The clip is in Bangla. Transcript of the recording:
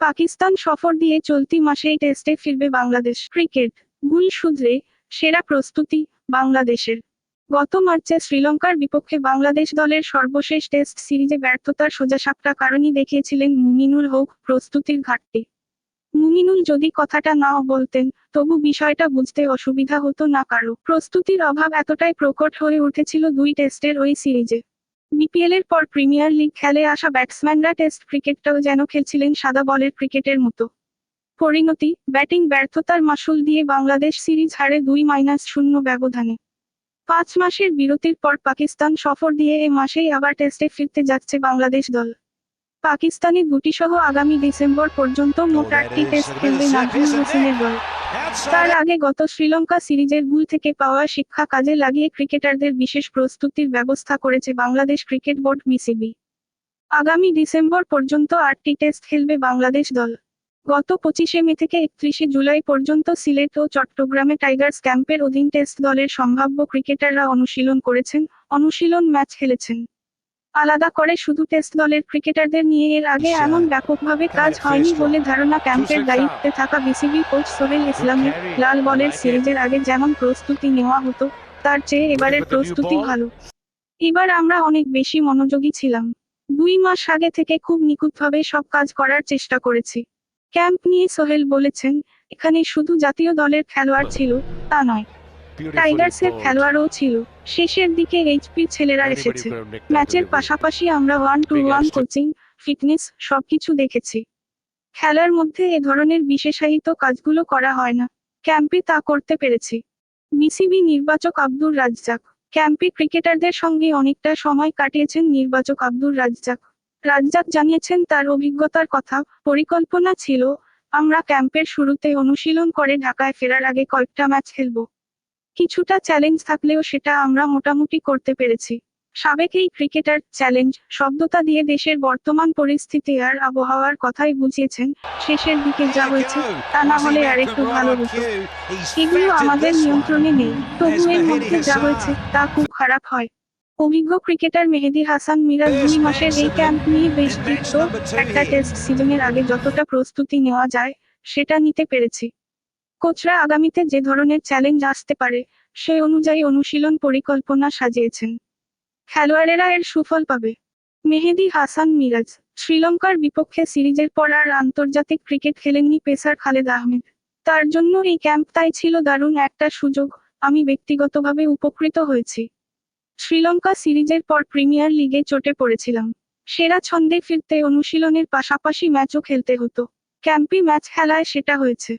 পাকিস্তান সফর দিয়ে চলতি মাসেই টেস্টে ফিরবে বাংলাদেশ ক্রিকেট। ভুল শুধরে, সেরা প্রস্তুতি বাংলাদেশের। গত মার্চে শ্রীলঙ্কার বিপক্ষে বাংলাদেশ দলের সর্বশেষ টেস্ট সিরিজে ব্যর্থতার সোজাসাপটা কারণই দেখিয়েছিলেন মুমিনুল হোক প্রস্তুতির ঘাটতি। মুমিনুল যদি কথাটা নাও বলতেন, তবু বিষয়টা বুঝতে অসুবিধা হতো না কারও। প্রস্তুতির অভাব এতটাই প্রকট হয়ে উঠেছিল দুই টেস্টের ওই সিরিজে। বিপিএল এর পর প্রিমিয়ার লিগ খেলে আসা ব্যাটসম্যানরা টেস্ট ক্রিকেটটাও যেন খেলছিলেন সাদা বলের ক্রিকেটের মতো। পরিণতি ব্যাটিং ব্যর্থতার মাসুল দিয়ে বাংলাদেশ সিরিজ হারে দুই মাইনাস শূন্য ব্যবধানে। পাঁচ মাসের বিরতির পর পাকিস্তান সফর দিয়ে এ মাসেই আবার টেস্টে ফিরতে যাচ্ছে বাংলাদেশ দল। পাকিস্তানি গুটিসহ আগামী ডিসেম্বর পর্যন্ত মোট আটটি টেস্ট খেলবে নাজমুল হোসেনের দল। তার আগে গত শ্রীলঙ্কা সিরিজের ভুল থেকে পাওয়া শিক্ষা কাজে লাগিয়ে ক্রিকেটারদের বিশেষ প্রস্তুতির ব্যবস্থা করেছে বাংলাদেশ ক্রিকেট বোর্ড বিসিবি। আগামী ডিসেম্বর পর্যন্ত আটটি টেস্ট খেলবে বাংলাদেশ দল। গত পঁচিশে মে থেকে একত্রিশে জুলাই পর্যন্ত সিলেট ও চট্টগ্রামে টাইগার্স ক্যাম্পের অধীন টেস্ট দলের সম্ভাব্য ক্রিকেটাররা অনুশীলন করেছেন, অনুশীলন ম্যাচ খেলেছেন। আলাদা করে শুধু টেস্ট দলের ক্রিকেটারদের নিয়ে এর আগে এমন ব্যাপকভাবে কাজ হয়নি বলে ধারণা ক্যাম্পের দায়িত্বে থাকা বিসিবি কোচ সোহেল ইসলামের লাল বলের সিরিজের আগে যেমন প্রস্তুতি নেওয়া হতো তার চেয়ে এবারের প্রস্তুতি ভালো। এবার আমরা অনেক বেশি মনোযোগী ছিলাম। দুই মাস আগে থেকে খুব নিখুঁতভাবে সব কাজ করার চেষ্টা করেছি। ক্যাম্প নিয়ে সোহেল বলেছেন এখানে শুধু জাতীয় দলের খেলোয়াড় ছিল তা নয়। টাইগার্সের খেলোয়াড়ও ছিল। শেষের দিকে এইচপি ছেলেরা এসেছে। ম্যাচের পাশাপাশি আমরা one to one coaching fitness সবকিছু দেখেছি। খেলার মধ্যে এ ধরনের বিশেষায়িত কাজগুলো করা হয় না। ক্যাম্পে তা করতে পেরেছি। বিসিবি নির্বাচক আব্দুর রাজ্জাক। ক্যাম্পে ক্রিকেটারদের সঙ্গে অনেকটা সময় কাটিয়েছেন নির্বাচক আব্দুর রাজ্জাক। রাজ্জাক জানিয়েছেন তার অভিজ্ঞতার কথা পরিকল্পনা ছিল আমরা ক্যাম্পের শুরুতে অনুশীলন করে ঢাকায় ফেরার আগে কয়েকটা ম্যাচ খেলব। কিছুটা চ্যালেঞ্জ থাকলেও সেটা আমরা মোটামুটি করতে পেরেছি। সাবেক এই ক্রিকেটার চ্যালেঞ্জ শব্দটা দিয়ে দেশের বর্তমান পরিস্থিতি আর আবহাওয়ার কথাই বুঝিয়েছেন। শেষের দিকে যা হয়েছে তা না হলে আর একটু ভালো হতো। এগুলো আমাদের নিয়ন্ত্রণে নেই তবু এর মধ্যে যা হয়েছে তা খুব খারাপ হয়। অভিজ্ঞ ক্রিকেটার মেহেদি হাসান মিরাজ দুই মাসের এই ক্যাম্প নিয়ে বেশ তৃপ্ত একটা টেস্ট সিজনের আগে যতটা প্রস্তুতি নেওয়া যায় সেটা নিতে পেরেছি। কোচরা আগামীতে যে ধরনের চ্যালেঞ্জ আসতে পারে, সে অনুযায়ী অনুশীলন পরিকল্পনা সাজিয়েছেন। খেলোয়াড়েরা এর সুফল পাবে। মেহেদি হাসান মিরাজ, শ্রীলঙ্কার বিপক্ষে সিরিজের পর আর আন্তর্জাতিক ক্রিকেট খেলেননি পেসার খালেদ আহমেদ। তার জন্য এই ক্যাম্প তাই ছিল দারুণ একটা সুযোগ, আমি ব্যক্তিগতভাবে উপকৃত হয়েছি। শ্রীলঙ্কা সিরিজের পর প্রিমিয়ার লিগে চটে পড়েছিলাম। সেরা ছন্দে ফিরতে অনুশীলনের পাশাপাশি ম্যাচও খেলতে হতো। ক্যাম্পি ম্যাচ খেলায় সেটা হয়েছে।